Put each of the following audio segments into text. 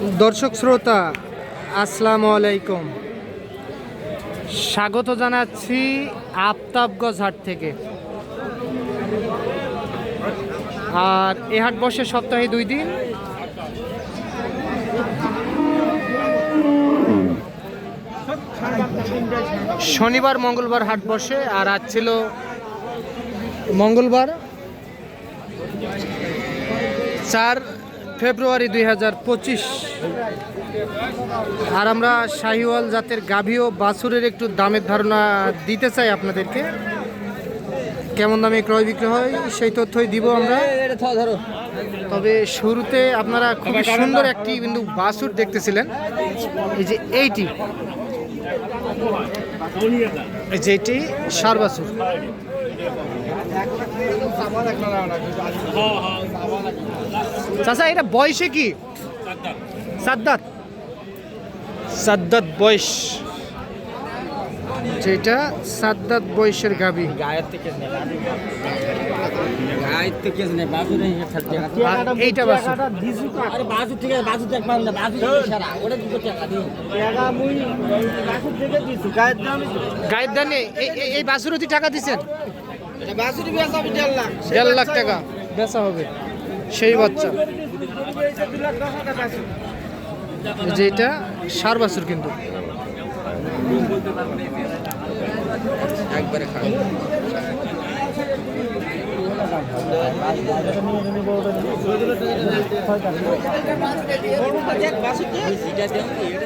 দর্শক শ্রোতা, আসসালামু আলাইকুম। স্বাগত জানাচ্ছি আফতাবগঞ্জ হাট থেকে। আর এ হাট বসে সপ্তাহে দুই দিন। শনিবার, মঙ্গলবার হাট বসে, আর আজ ছিল মঙ্গলবার। চার ফেব্রুয়ারি দুই হাজার পঁচিশ। আর আমরা শাহিওয়াল জাতের গাভী ও বাছুরের একটু দামের ধারণা দিতে চাই আপনাদেরকে। কেমন দামে ক্রয় বিক্রি হয় সেই তথ্যই দিব আমরা। তবে শুরুতে আপনারা খুব সুন্দর একটি কিন্তু বাছুর দেখতেছিলেন। এই যে এইটি। এই যে এটি সার বাছুর। চাচা এটা বয়সে কি? সাদ্দাত। সাদ্দাত বয়স। যেটা সাদ্দাত বয়সের গাবি। এইটা বাজু থেকে বাজু থেকে গায়ের দানে এই- এই- এই টাকা দিচ্ছেন দেড় লাখ টাকা। বেচা হবে। সেই বাচ্চা। এই যে এটা সার বাছুর কিন্তু। একবারে খাই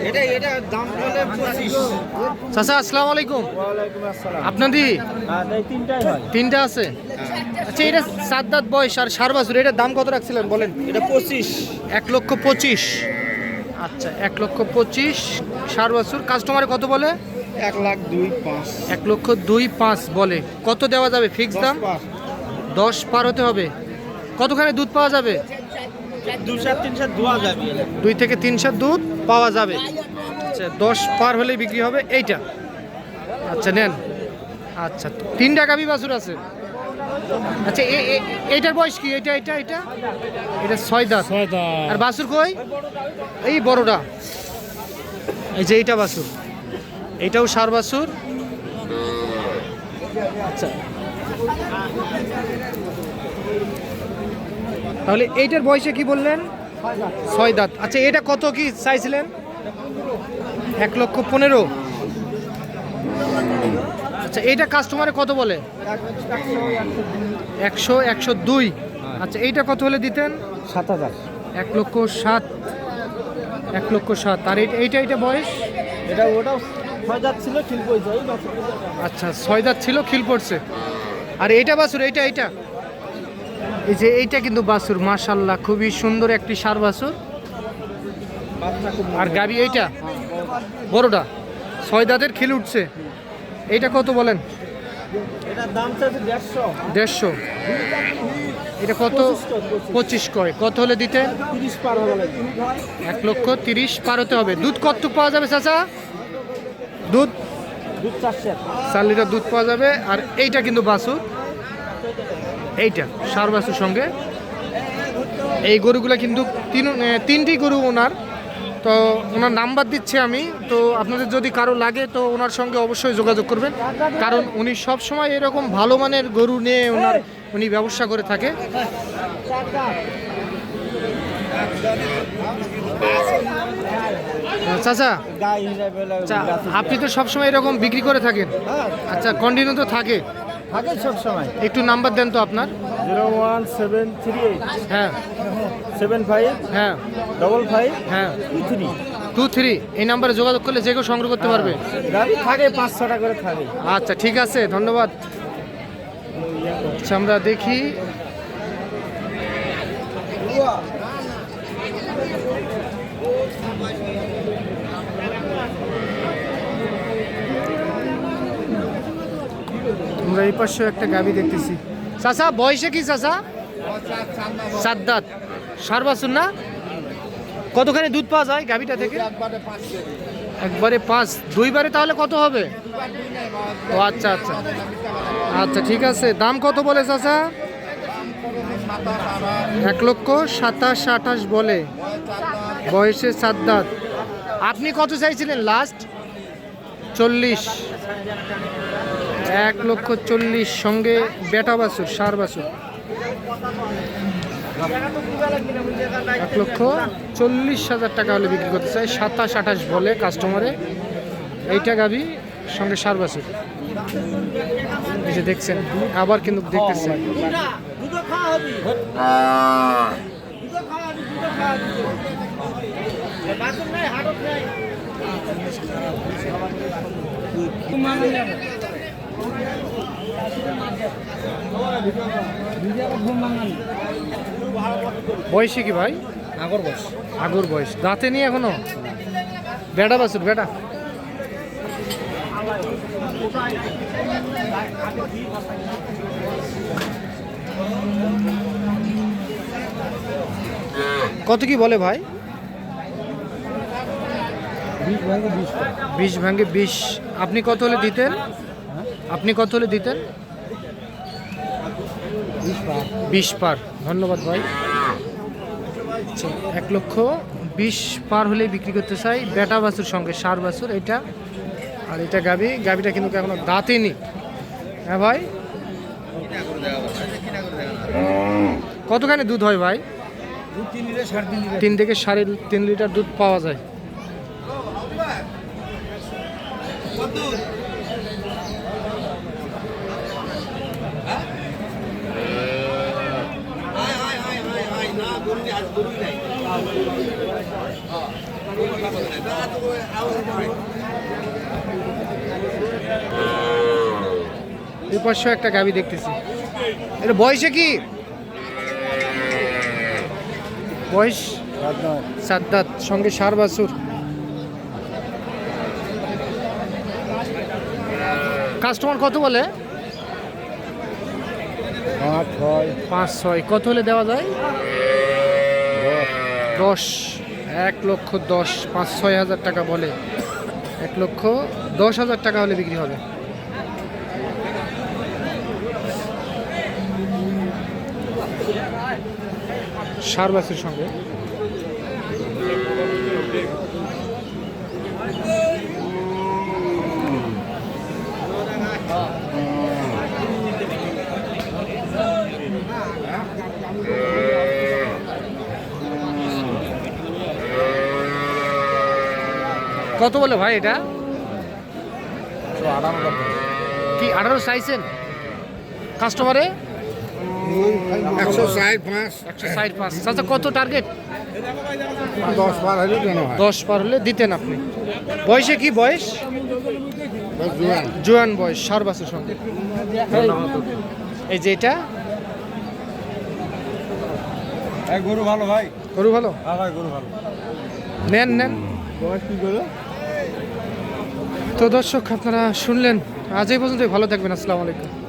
এটা এটা দাম বলে পঁচিশ। চাচা আসসালামু আলাইকুম। আপনাদের তিনটাই তিনটা আছে? আচ্ছা এটা সাত দাঁত বয়স আর সার বাছুর এটার দাম কত রাখছিলেন বলেন? এটা পঁচিশ। এক লক্ষ পঁচিশ। আচ্ছা এক লক্ষ পঁচিশ সার বাছুর। কাস্টমারে কত বলে? এক লাখ দুই পাঁচ। এক লক্ষ দুই পাঁচ বলে। কত দেওয়া যাবে ফিক্স দাম? দশ পার হতে হবে। কতখানি দুধ পাওয়া যাবে। দুই থেকে তিন সাত দুধ পাওয়া যাবে। আচ্ছা দশ পার হলেই বিক্রি হবে এইটা। আচ্ছা নেন। আচ্ছা তিনটা গাভি বাছুর আছে। আচ্ছা এইটার বয়স কি? এটা এটা এটা? এটা ছয় দাঁত আর বাছুর কই? এই বড়টা। এই যে এইটা বাছুর এইটাও সার বাছুর আচ্ছা। তাহলে এইটার বয়সে কি বললেন? ছয় দাঁত আচ্ছা এটা কত কি চাইছিলেন? এক লক্ষ পনেরো। আচ্ছা এইটা কাস্টমারে কত বলে? একশো একশো দুই। আচ্ছা এইটা কত হলে দিতেন? সাত হাজার। এক লক্ষ সাত। এক লক্ষ সাত। আর এইটা এইটা এইটা বয়স? এটা ছয় ছিল এই বছর আচ্ছা ছয় দাঁত ছিল খিল পড়ছে আর এইটা বাছুর এইটা এইটা? এই যে এইটা কিন্তু বাছুর মাশাল্লাহ খুবই সুন্দর একটি সার বাছুর আর গাবি এইটা? বড়টা? ছয় দাঁতের খিল উঠছে। এইটা কত বলেন? দেড়শো। এটা কত? পঁচিশ কয়। কত হলে দিতে? এক লক্ষ তিরিশ পার হতে হবে। দুধ কত পাওয়া যাবে চাচা? দুধ? চার লিটার দুধ পাওয়া যাবে। আর এইটা কিন্তু বাছুর। এইটা সার বাছুর সঙ্গে। এই গরুগুলা কিন্তু তিন তিনটি গরু ওনার। তো ওনার নাম্বার দিচ্ছি আমি। তো আপনাদের যদি কারও লাগে তো ওনার সঙ্গে অবশ্যই যোগাযোগ করবেন। কারণ উনি সব সময় এরকম ভালো মানের গরু নিয়ে ওনার উনি ব্যবসা করে থাকে। চাচা আপনি তো সবসময় এরকম বিক্রি করে থাকেন। আচ্ছা কন্টিনিউ তো থাকে। থাকে সব সময় একটু নাম্বার দেন তো আপনার। Zero one seven three eight. হ্যাঁ। Seven five. হ্যাঁ। Double five. হ্যাঁ। Two three. Two three. এই নাম্বারে যোগাযোগ করলে যে কেউ সংগ্রহ করতে পারবে। গাড়ি থাকে পাঁচ ছটা করে থাকে। আচ্ছা ঠিক আছে ধন্যবাদ। আচ্ছা আমরা দেখি। আমরা এই পাশে একটা গাবি দেখতেছি। চাচা, বয়সে কি চাচা? সাদ্দাত। সার বাছুর না কতখানি দুধ পাওয়া যায় গাবিটা থেকে? একবারে পাঁচ। দুইবারে তাহলে কত হবে? ও আচ্ছা আচ্ছা। আচ্ছা ঠিক আছে। দাম কত বলে চাচা? এক লক্ষ সাতাশ আঠাশ বলে। বয়সে সাত দাঁত আপনি কত চাইছিলেন লাস্ট? চল্লিশ। এক লক্ষ চল্লিশ সঙ্গে বেটা বাছুর, সার বাছুর। এক লক্ষ চল্লিশ হাজার টাকা হলে বিক্রি করতে চাই। সাতাশ, আঠাশ বলে কাস্টমারে এইটা গাবি, সঙ্গে সার বাছুর। যে দেখছেন, আবার কিন্তু দেখতেছেন নাই। বয়সে কি ভাই? আগর বয়স। আগর বয়স। দাঁতে নিয়ে এখনও? বেটা বাছুর বেটা কত কি বলে ভাই? বিশ ভাঙে বিশ। আপনি কত হলে দিতেন? আপনি কত হলে দিতেন? বিশ পার। ধন্যবাদ ভাই। আচ্ছা, এক লক্ষ বিশ পার হলেই বিক্রি করতে চাই। বেটা বাছুর সঙ্গে সার বাছুর এটা আর এটা গাবি। গাবিটা কিন্তু এখনও দাঁতেনি হ্যাঁ ভাই? কতখানি দুধ হয় ভাই? তিন থেকে সাড়ে তিন লিটার দুধ পাওয়া যায়। পাশেও একটা গাবি দেখতেছি। এটা বয়সে কি? বয়স? সাদ্দাত সঙ্গে সার বাছুর। কাস্টমার কত বলে? পাঁচ ছয়। পাঁচ ছয়। কত হলে দেওয়া যায়? দশ এক লক্ষ দশ, পাঁচ, ছয় হাজার টাকা বলে। এক লক্ষ দশ হাজার টাকা হলে বিক্রি হবে। সার সঙ্গে। কত বলে ভাই এটা? কি আঠারো চাইছেন? কাস্টমারে একশো ষাট পাঁচ। একশো ষাট পাঁচ। আচ্ছা কত টার্গেট দশ বার হলে দশ পার হলে দিতেন আপনি। বয়সে কি বয়স? জোয়ান। বয়স সার বাসের সঙ্গে। এই যে এটা? গরু ভালো ভাই। গরু ভালো? হ্যাঁ গরু ভালো। নেন নেন। বয়স কি গরু? তো দর্শক আপনারা শুনলেন। আজ এই পর্যন্তই। ভালো থাকবেন। আসসালামু আলাইকুম।